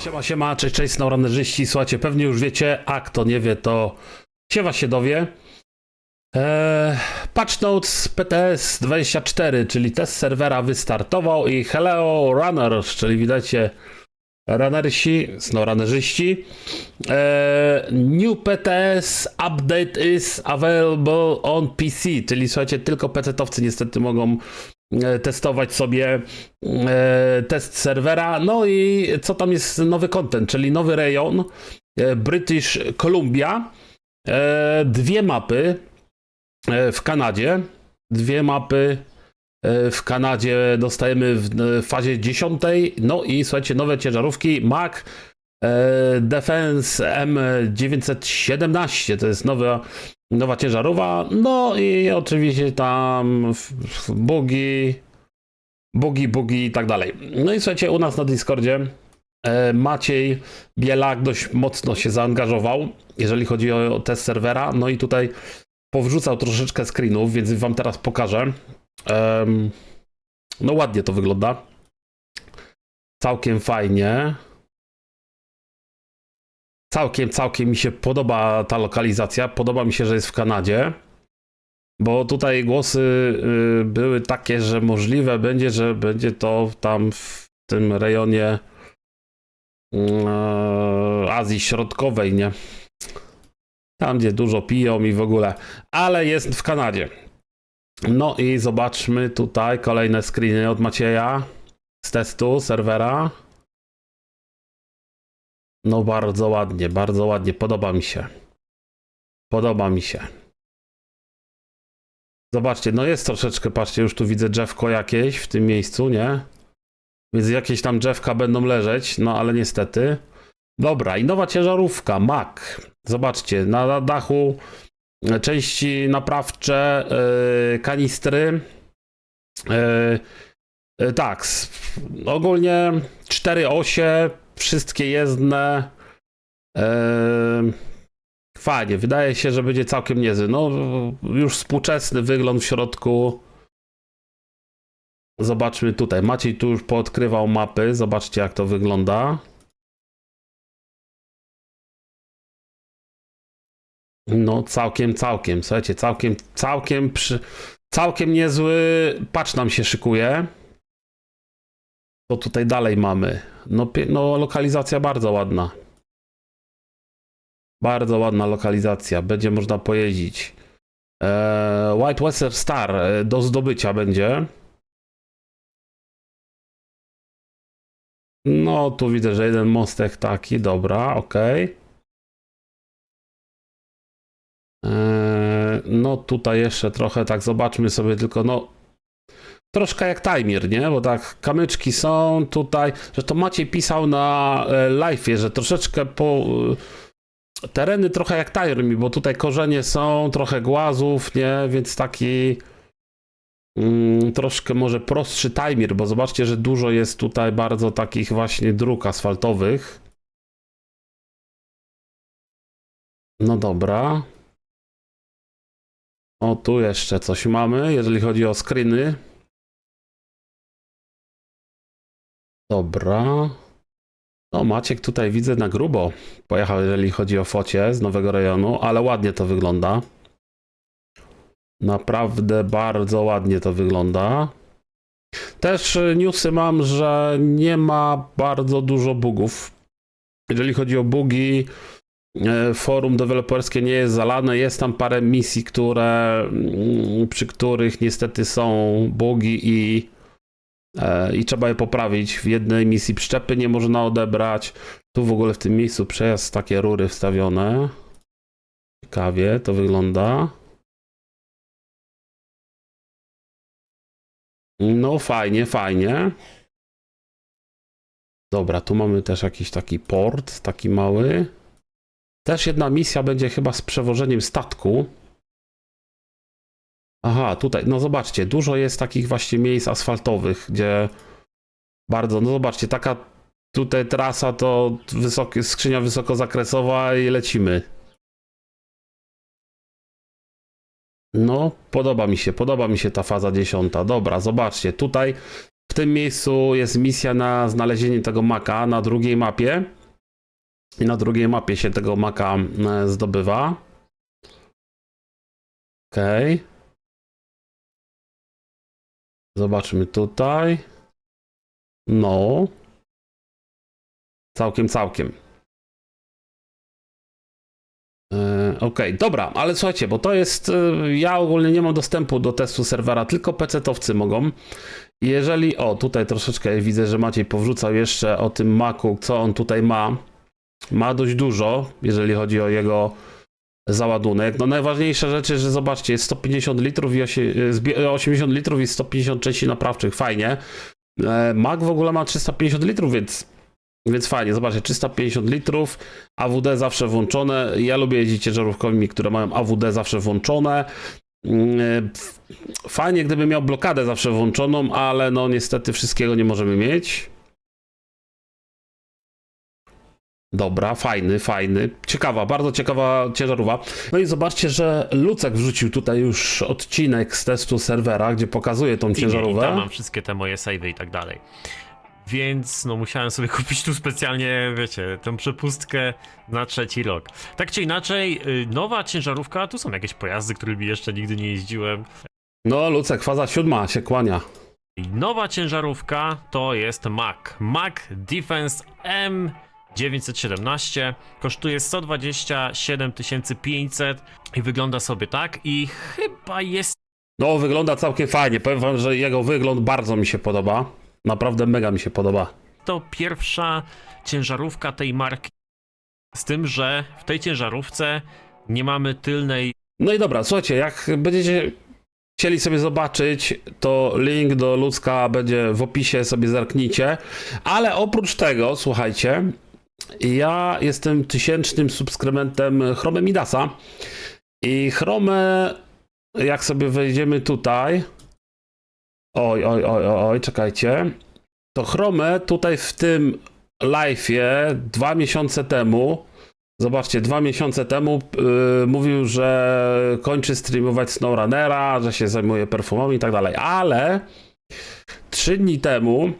Siema, siema, cześć, cześć, snowrunnerzyści. Słuchajcie, pewnie już wiecie, a kto nie wie, to siewa się dowie. Eee, patch Notes PTS 24, czyli test serwera wystartował i Hello Runners, czyli widzicie runnersi, snowrunnerzyści. Eee, new PTS update is available on PC, czyli słuchajcie, tylko PC-towcy niestety mogą testować sobie e, test serwera. No i co tam jest nowy content, czyli nowy rejon e, British Columbia. E, Dwie mapy e, w Kanadzie. Dwie mapy e, w Kanadzie dostajemy w e, fazie 10. No i słuchajcie, nowe ciężarówki Mac e, Defense M917 to jest nowa, nowa ciężarowa. No i oczywiście tam bugi, bugi, bugi i tak dalej. No i słuchajcie, u nas na Discordzie e, Maciej Bielak dość mocno się zaangażował, jeżeli chodzi o test serwera. No i tutaj powrzucał troszeczkę screenów, więc wam teraz pokażę. No ładnie to wygląda. Całkiem fajnie. Całkiem, całkiem mi się podoba ta lokalizacja. Podoba mi się, że jest w Kanadzie. Bo tutaj głosy y, były takie, że możliwe będzie, że będzie to tam w tym rejonie e, Azji Środkowej, nie? Tam, gdzie dużo piją i w ogóle. Ale jest w Kanadzie. No i zobaczmy tutaj kolejne screeny od Macieja z testu serwera. No bardzo ładnie, bardzo ładnie. Podoba mi się. Podoba mi się. Zobaczcie, no jest troszeczkę, patrzcie, już tu widzę drzewko jakieś w tym miejscu, nie? Więc jakieś tam drzewka będą leżeć, no ale niestety. Dobra, i nowa ciężarówka, Mac. Zobaczcie, na dachu e, części naprawcze, e, kanistry. E, tak, ogólnie cztery osie, wszystkie jezdne. E, fajnie, wydaje się, że będzie całkiem niezły. No, już współczesny wygląd w środku. Zobaczmy tutaj. Maciej tu już poodkrywał mapy. Zobaczcie, jak to wygląda. No, całkiem, całkiem. Słuchajcie, całkiem, całkiem, przy, całkiem niezły patch nam się szykuje. Co tutaj dalej mamy? No, no, lokalizacja bardzo ładna. Bardzo ładna lokalizacja. Będzie można pojeździć. Eee, White Western Star e, do zdobycia będzie. No, tu widzę, że jeden mostek taki, dobra, okej. Eee, no, tutaj jeszcze trochę tak zobaczmy sobie tylko, no, troszkę jak timer, nie? Bo tak kamyczki są tutaj, że to Maciej pisał na e, live'ie, że troszeczkę po e, tereny trochę jak timer bo tutaj korzenie są, trochę głazów, nie? Więc taki mm, troszkę może prostszy timer, bo zobaczcie, że dużo jest tutaj bardzo takich właśnie dróg asfaltowych. No dobra. O, tu jeszcze coś mamy, jeżeli chodzi o screeny. Dobra. No, Maciek tutaj widzę na grubo. Pojechał, jeżeli chodzi o focie z nowego rejonu, ale ładnie to wygląda. Naprawdę bardzo ładnie to wygląda. Też y, newsy mam, że nie ma bardzo dużo bugów. Jeżeli chodzi o bugi, e, forum deweloperskie nie jest zalane. Jest tam parę misji, które, mm, przy których niestety są bugi i, i trzeba je poprawić. W jednej misji przyczepy nie można odebrać. Tu w ogóle w tym miejscu przejazd takie rury wstawione. Ciekawie to wygląda. No fajnie, fajnie. Dobra, tu mamy też jakiś taki port, taki mały. Też jedna misja będzie chyba z przewożeniem statku. Aha, tutaj, no zobaczcie, dużo jest takich właśnie miejsc asfaltowych, gdzie bardzo, no zobaczcie, taka tutaj trasa to wysoki, skrzynia wysokozakresowa i lecimy. No, podoba mi się, podoba mi się ta faza dziesiąta. Dobra, zobaczcie, tutaj w tym miejscu jest misja na znalezienie tego maka na drugiej mapie. I na drugiej mapie się tego maka e, zdobywa. Okej. Zobaczmy tutaj. No. Całkiem, całkiem. E, Okej, dobra, ale słuchajcie, bo to jest. e, Ja ogólnie nie mam dostępu do testu serwera, tylko PC-towcy mogą. Jeżeli. O, tutaj troszeczkę widzę, że Maciej powrzucał jeszcze o tym Macu, co on tutaj ma. Ma dość dużo, jeżeli chodzi o jego załadunek. No najważniejsza rzecz jest, że zobaczcie, jest 150 litrów i osie- zbie- 80 litrów i 150 części naprawczych, fajnie. E, Mac w ogóle ma 350 litrów, więc, więc fajnie, zobaczcie, 350 litrów, AWD zawsze włączone. Ja lubię jeździć ciężarówkami, które mają AWD zawsze włączone. Mm, e, Fajnie, gdyby miał blokadę zawsze włączoną, ale no niestety wszystkiego nie możemy mieć. Dobra, fajny, fajny. Ciekawa, bardzo ciekawa ciężarówka. No i zobaczcie, że Lucek wrzucił tutaj już odcinek z testu serwera, gdzie pokazuje tą ciężarówkę. tam mam wszystkie te moje savey i tak dalej. Więc no musiałem sobie kupić tu specjalnie, wiecie, tę przepustkę na trzeci rok. Tak czy inaczej, y, nowa ciężarówka, tu są jakieś pojazdy, którymi jeszcze nigdy nie jeździłem. No, Lucek, faza siódma się kłania. Nowa ciężarówka to jest Mac. Mac Defense M917 kosztuje 127 500 i wygląda sobie tak i chyba jest No, wygląda całkiem fajnie. Powiem wam, że jego wygląd bardzo mi się podoba. Naprawdę mega mi się podoba. to pierwsza ciężarówka tej marki. Z tym, że w tej ciężarówce nie mamy tylnej No i dobra, słuchajcie, jak będziecie chcieli sobie zobaczyć, to link do Ludzka będzie w opisie, sobie zerknijcie. Ale oprócz tego, słuchajcie, ja jestem tysięcznym subskrybentem Chrome Midasa. I Chrome, jak sobie wejdziemy tutaj, oj, oj, oj, oj, czekajcie, to Chrome tutaj w tym live'ie dwa miesiące temu Zobaczcie, dwa miesiące temu yy, mówił, że kończy streamować SnowRunnera, że się zajmuje perfumami i tak dalej, ale trzy dni temu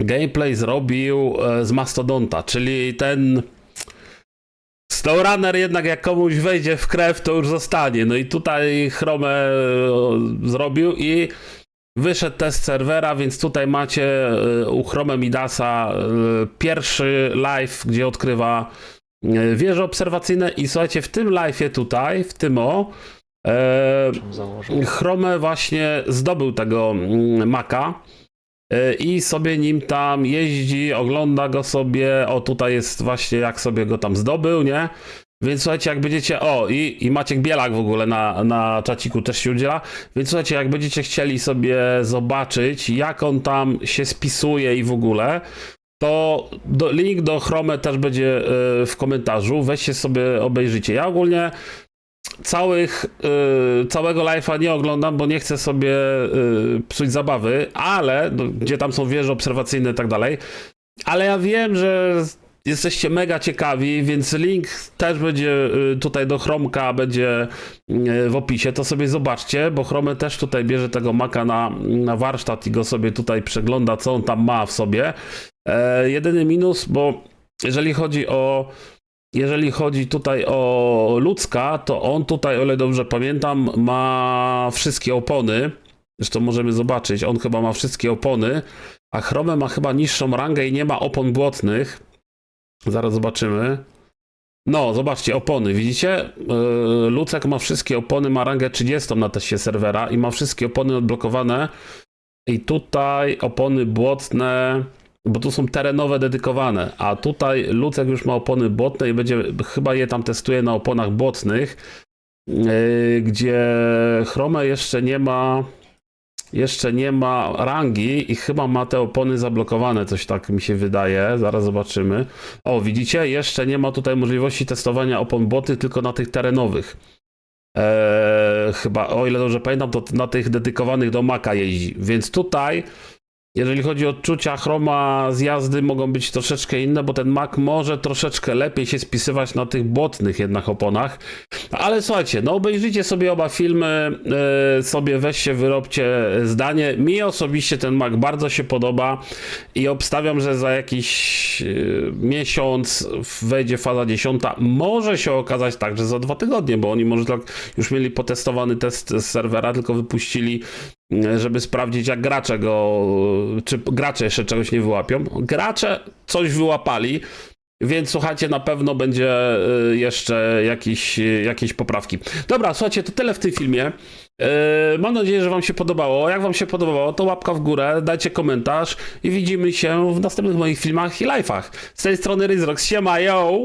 gameplay zrobił e, z Mastodonta, czyli ten SnowRunner jednak jak komuś wejdzie w krew, to już zostanie. No i tutaj Chrome zrobił i wyszedł test serwera, więc tutaj macie e, u Chrome Midasa e, pierwszy live, gdzie odkrywa wieże obserwacyjne i słuchajcie, w tym live'ie tutaj, w tym o, e. Chrome właśnie zdobył tego mm, Maca e, i sobie nim tam jeździ, ogląda go sobie, o tutaj jest właśnie jak sobie go tam zdobył, nie? Więc słuchajcie, jak będziecie, o i, i Maciek Bielak w ogóle na, na czaciku też się udziela, więc słuchajcie, jak będziecie chcieli sobie zobaczyć, jak on tam się spisuje i w ogóle, to do, link do Chrome też będzie e, w komentarzu. Weźcie sobie, obejrzyjcie. Ja ogólnie całych, e, całego live'a nie oglądam, bo nie chcę sobie e, psuć zabawy, ale no, gdzie tam są wieże obserwacyjne i tak dalej. Ale ja wiem, że jesteście mega ciekawi, więc link też będzie e, tutaj do Chromka, będzie w opisie, to sobie zobaczcie, bo Chrome też tutaj bierze tego Maca na, na warsztat i go sobie tutaj przegląda, co on tam ma w sobie. E, jedyny minus, bo jeżeli chodzi o jeżeli chodzi tutaj o ludzka, to on tutaj, o ile dobrze pamiętam, ma wszystkie opony. Zresztą możemy zobaczyć, on chyba ma wszystkie opony, a Chrome ma chyba niższą rangę i nie ma opon błotnych. Zaraz zobaczymy. No, zobaczcie, opony, widzicie? Yy, Lucek ma wszystkie opony, ma rangę 30 na teście serwera i ma wszystkie opony odblokowane. I tutaj opony błotne, bo tu są terenowe dedykowane, a tutaj Lucek już ma opony błotne i będzie, chyba je tam testuje na oponach błotnych, yy, gdzie Chrome jeszcze nie ma jeszcze nie ma rangi i chyba ma te opony zablokowane, coś tak mi się wydaje, zaraz zobaczymy. O, widzicie? Jeszcze nie ma tutaj możliwości testowania opon boty, tylko na tych terenowych. Eee, chyba, o ile dobrze pamiętam, to na tych dedykowanych do Maca jeździ. Więc tutaj Jeżeli chodzi o odczucia chroma z jazdy mogą być troszeczkę inne, bo ten Mac może troszeczkę lepiej się spisywać na tych błotnych jednak oponach. Ale słuchajcie, no obejrzyjcie sobie oba filmy, e, sobie weźcie, wyrobcie zdanie. Mi osobiście ten Mac bardzo się podoba i obstawiam, że za jakiś e, miesiąc wejdzie faza 10. Może się okazać tak, że za dwa tygodnie, bo oni może tak już mieli potestowany test z serwera, tylko wypuścili żeby sprawdzić, jak gracze go, czy gracze jeszcze czegoś nie wyłapią. Gracze coś wyłapali, więc słuchajcie, na pewno będzie y, jeszcze jakiś, y, jakieś poprawki. Dobra, słuchajcie, to tyle w tym filmie. Yy, Mam nadzieję, że Wam się podobało. Jak Wam się podobało, to łapka w górę, dajcie komentarz i widzimy się w następnych moich filmach i live'ach. Z tej strony Ryzrox, siema, yo!